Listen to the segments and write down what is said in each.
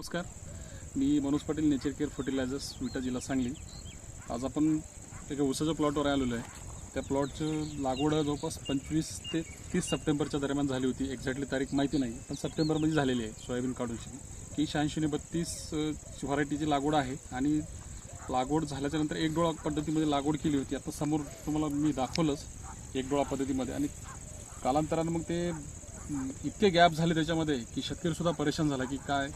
नमस्कार. मी Manoj Patil nature care fertilisers Vita जिल्हा सांगली. आज आपण एका उसाच्या प्लॉटवर आलेलो आहे. त्या प्लॉटचं लागवड जवळपास पंचवीस ते तीस सप्टेंबरच्या दरम्यान झाली होती. एक्झॅक्टली तारीख माहिती नाही पण सप्टेंबरमध्ये झालेली आहे सोयाबीन काढूनची ही शहाऐंशी बत्तीस व्हरायटीची लागवड आहे आणि लागवड झाल्याच्यानंतर एक डोळा पद्धतीमध्ये लागवड केली होती. आता समोर तुम्हाला मी दाखवलंच एक डोळा पद्धतीमध्ये. आणि कालांतरानं मग ते इतके गॅप झाले त्याच्यामध्ये की शेतकरीसुद्धा परेशान झाला की काय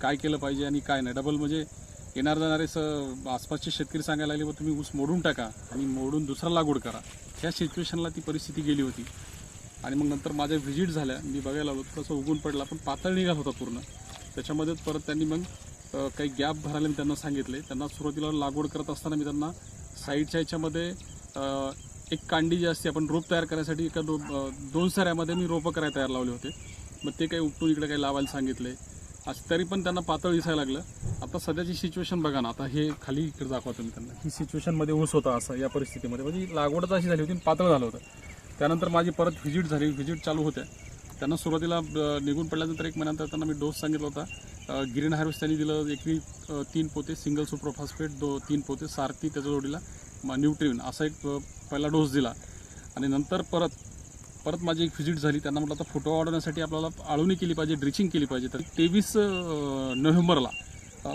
काय केलं पाहिजे आणि काय नाही. डबल म्हणजे येणार जाणारे स आसपासचे शेतकरी सांगायला लागले व तुम्ही ऊस मोडून टाका आणि मोडून दुसरा लागवड करा. ह्या सिच्युएशनला ती परिस्थिती गेली होती. आणि मग नंतर माझ्या व्हिजिट झाल्या. मी बघायला आलो तसं उगून पडला पण पातळ निघाल होता पूर्ण. त्याच्यामध्येच परत त्यांनी मग काही गॅप भरायला मी त्यांना सांगितले. त्यांना सुरुवातीला लागवड करत असताना मी त्यांना साईडच्या याच्यामध्ये एक कांडी जी असते आपण रोप तयार करण्यासाठी एका दो दोन सऱ्यामध्ये मी रोपं करायला तयार लावले होते. मग ते काही उपटून इकडे काही लावायला सांगितले. असं तरी पण त्यांना पातळ दिसायला लागलं. आता सध्याची सिच्युएशन बघा ना आता हे खाली इकडे दाखवा तुम्ही त्यांना. ही सिच्युएशनमध्ये ऊस होता असं या परिस्थितीमध्ये. म्हणजे लागवडच अशी झाली होती आणि पातळ झालं होतं. त्यानंतर माझी परत व्हिजिट झाली व्हिजिट चालू होत्या. त्यांना सुरुवातीला निघून पडल्यानंतर एक महिन्यानंतर त्यांना मी डोस सांगितला होता. ग्रीन हार्वेस्ट त्यांनी दिलं एकरी तीन पोते सिंगल सुपरफॉस्फेट दो तीन पोते सारथी त्याच्या जोडीला न्यूट्रिन असा एक पहिला डोस दिला. आणि नंतर परत परत माझी एक व्हिजिट झाली. त्यांना म्हटलं आता फोटो वाढवण्यासाठी आपल्याला आळवणी केली पाहिजे ड्रिचिंग केली पाहिजे. तर तेवीस नोव्हेंबरला फोटो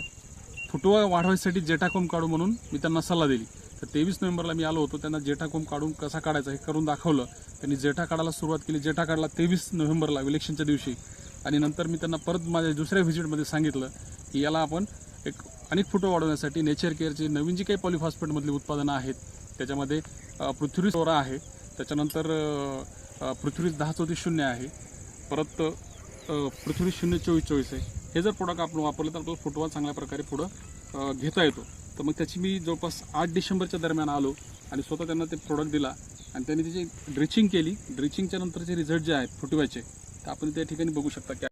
फुटवा वाढवायसाठी जेटाकोम काढू म्हणून मी त्यांना सल्ला दिली. तर तेवीस नोव्हेंबरला मी आलो होतो. त्यांना जेटाकोम काढून कसा काढायचा हे करून दाखवलं. त्यांनी जेठा काढायला सुरुवात केली. जेठा काढला तेवीस नोव्हेंबरला इलेक्शनच्या दिवशी. आणि नंतर मी त्यांना परत माझ्या दुसऱ्या व्हिजिटमध्ये सांगितलं की याला आपण एक अनेक फोटो वाढवण्यासाठी नेचर केअरची नवीन जी काही पॉलिफॉस्फेटमधली उत्पादनं आहेत त्याच्यामध्ये पृथ्वी सोरा आहे त्याच्यानंतर पृथ्वीज पृथ्वी दहा चौतीस शून्य आहे. परत पृथ्वी शून्य चोवीस चोवीस आहे. हे जर प्रोडक्ट आपण वापरलं तर तो फुटवा चांगल्या प्रकारे पुढं घेता येतो. तर मग त्याची मी जवळपास आठ डिसेंबरच्या दरम्यान आलो आणि स्वतः त्यांना ते प्रोडक्ट दिला आणि त्यांनी त्याची ड्रिचिंग केली. ड्रिचिंगच्या नंतरचे रिझल्ट जे आहेत फुटव्याचे तर आपण त्या ठिकाणी बघू शकता की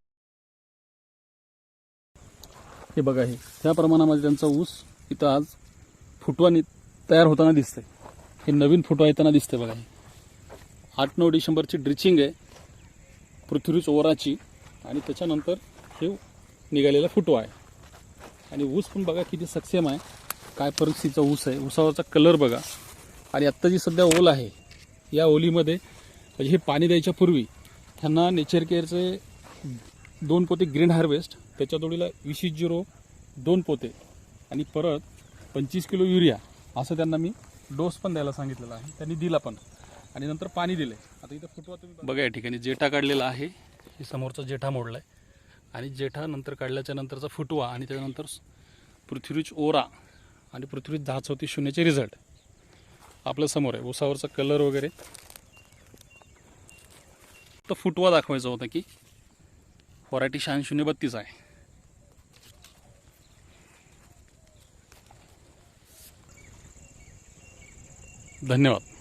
हे बघा हे. ह्या प्रमाणामध्ये त्यांचा ऊस इथं आज फुटवानी तयार होताना दिसतंय. हे नवीन फुटवा येताना दिसतंय बघा हे. आठ नऊ डिसेंबरची ड्रिचिंग आहे. पृथ्वीच ओराची आणि त्याच्यानंतर हे निघालेला फुटवा आहे. आणि ऊस पण बघा किती सक्षम आहे. काय परिस्थितीचा ऊस आहे. ऊसावरचा कलर बघा. आणि आत्ता जी सध्या ओल आहे या ओलीमध्ये म्हणजे हे पाणी द्यायच्या पूर्वी त्यांना नेचर केअरचे दोन पोते ग्रीन हार्वेस्ट त्याच्या जोडीला वीस झिरो दोन पोते. आणि परत पंचवीस किलो युरिया असं त्यांना मी डोस पण द्यायला सांगितलेला आहे. त्यांनी दिला पण. आणि नंतर पाणी दिले आता इथं फुटवा तुम्ही बघा. या ठिकाणी जेठा काढलेला आहे. हे समोरचा जेठा मोडला आहे आणि जेठा नंतर काढल्याच्या नंतरचा फुटवा आणि त्याच्यानंतर पृथ्वीच ओरा आणि पृथ्वी दहा चौतीस शून्यचे रिझल्ट. आपल्यासमोर आहे. उसावरचा कलर वगैरे. तर फुटवा दाखवायचा होता की व्हरायटी शहाऐंशी शून्य बत्तीस आहे. धन्यवाद.